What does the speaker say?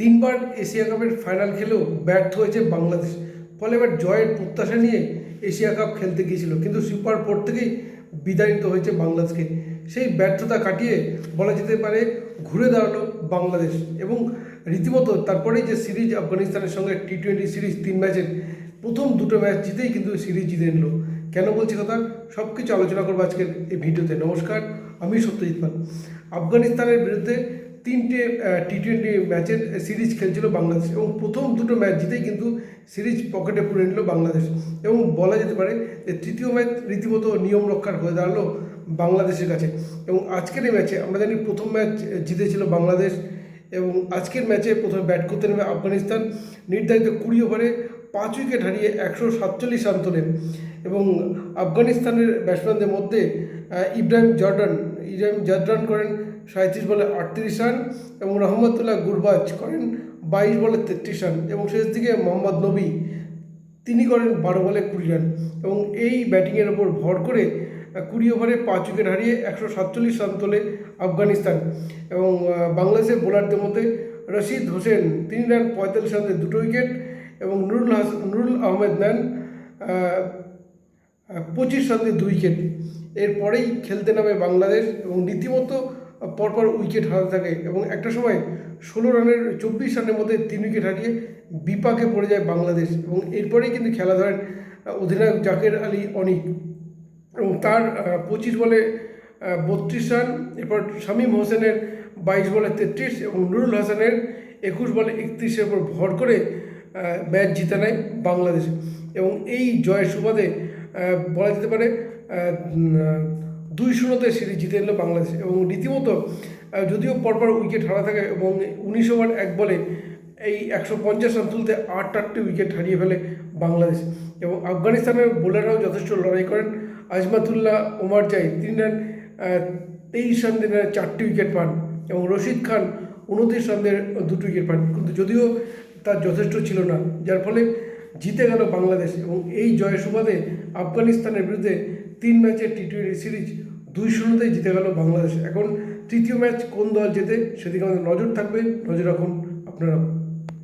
তিনবার এশিয়া কাপের ফাইনাল খেলেও ব্যর্থ হয়েছে বাংলাদেশ। ফলে এবার জয়ের প্রত্যাশা নিয়ে এশিয়া কাপ খেলতে গিয়েছিল। কিন্তু সুপার ফোর থেকেই বিদায় নিতে হয়েছে বাংলাদেশকে। সেই ব্যর্থতা কাটিয়ে বলা যেতে পারে ঘুরে দাঁড়াল বাংলাদেশ এবং রীতিমতো তারপরেই যে সিরিজ আফগানিস্তানের সঙ্গে টি টোয়েন্টি সিরিজ তিন ম্যাচের প্রথম দুটো ম্যাচ জিতেই কিন্তু সিরিজ জিতে নিল। কেন বলছি কথা? সব কিছু আলোচনা করব আজকের এই ভিডিওতে। নমস্কার, আমি সত্যজিৎ পাল। আফগানিস্তানের বিরুদ্ধে তিনটে টি টোয়েন্টি ম্যাচের সিরিজ খেলছিল বাংলাদেশ এবং প্রথম দুটো ম্যাচ জিতেই কিন্তু সিরিজ পকেটে পুরে নিল বাংলাদেশ। এবং বলা যেতে পারে যে তৃতীয় ম্যাচ রীতিমতো নিয়ম রক্ষার হয়ে দাঁড়াল বাংলাদেশের কাছে। এবং আজকের এই ম্যাচে আমরা জানি প্রথম ম্যাচ জিতেছিল বাংলাদেশ এবং আজকের ম্যাচে প্রথমে ব্যাট করতে নেমে আফগানিস্তান। নির্ধারিত কুড়ি ওভারে পাঁচ উইকেট হারিয়ে একশো সাতচল্লিশ রান তোলেন। এবং আফগানিস্তানের ব্যাটসম্যানদের মধ্যে ইব্রাহিম জর্ডান ইব্রাহিম জর্ডান করেন সাঁত্রিশ বলে আটত্রিশ রান এবং রহমতুল্লাহ গুরবাজ করেন বাইশ বলে তেত্রিশ রান এবং শেষ দিকে মোহাম্মদ নবী, তিনি করেন বারো বলে কুড়ি রান এবং এই ব্যাটিংয়ের ওপর ভর করে কুড়ি ওভারে পাঁচ উইকেট হারিয়ে একশো সাতচল্লিশ রান তোলে আফগানিস্তান এবং বাংলাদেশের বোলারদের মধ্যে রশিদ হোসেন, তিনি নেন পঁয়তাল্লিশ রানে দুটো উইকেট এবং নুরুল হাস, নুরুল আহমেদ নেন পঁচিশ রানে দুই উইকেট। এরপরেই খেলতে নামে বাংলাদেশ এবং রীতিমতো পরপর উইকেট হারাতে থাকে এবং একটা সময় ষোলো রানের চব্বিশ রানের মধ্যে তিন উইকেট হারিয়ে বিপাকে পড়ে যায় বাংলাদেশ এবং এরপরেই কিন্তু খেলা ধরেন অধিনায়ক জাকের আলী অনিক। এবং তার পঁচিশ বলে বত্রিশ রান, এরপর শামীম হোসেনের বাইশ বলে তেত্রিশ এবং নুরুল হাসানের একুশ বলে একত্রিশের উপর ভর করে ম্যাচ জিতে নেয় বাংলাদেশ। এবং এই জয়ের সুবাদে বলা যেতে পারে দুই শূন্যতে সিরিজ জিতে নিল বাংলাদেশ এবং রীতিমতো যদিও পরপর উইকেট হারা থাকে এবং উনিশ ওভার এক বলে এই একশো পঞ্চাশ রান তুলতে আট আটটি উইকেট হারিয়ে ফেলে বাংলাদেশ এবং আফগানিস্তানের বোলাররাও যথেষ্ট লড়াই করেন। আজমাতুল্লাহ, ওমার জাই তিনি নেন তেইশ রান দিয়ে চারটি উইকেট পান এবং রশিদ খান উনত্রিশ রান দুটি উইকেট পান। কিন্তু যদিও তার যথেষ্ট ছিল না, যার ফলে জিতে গেল বাংলাদেশ এবং এই জয় সুবাদে আফগানিস্তানের বিরুদ্ধে তিন ম্যাচের টি টোয়েন্টি সিরিজ দুই শূন্যতেই জিতে গেল বাংলাদেশ। এখন তৃতীয় ম্যাচ কোন দল জেতে সেদিকে আমাদের নজর থাকবে। নজর রাখুন আপনারা।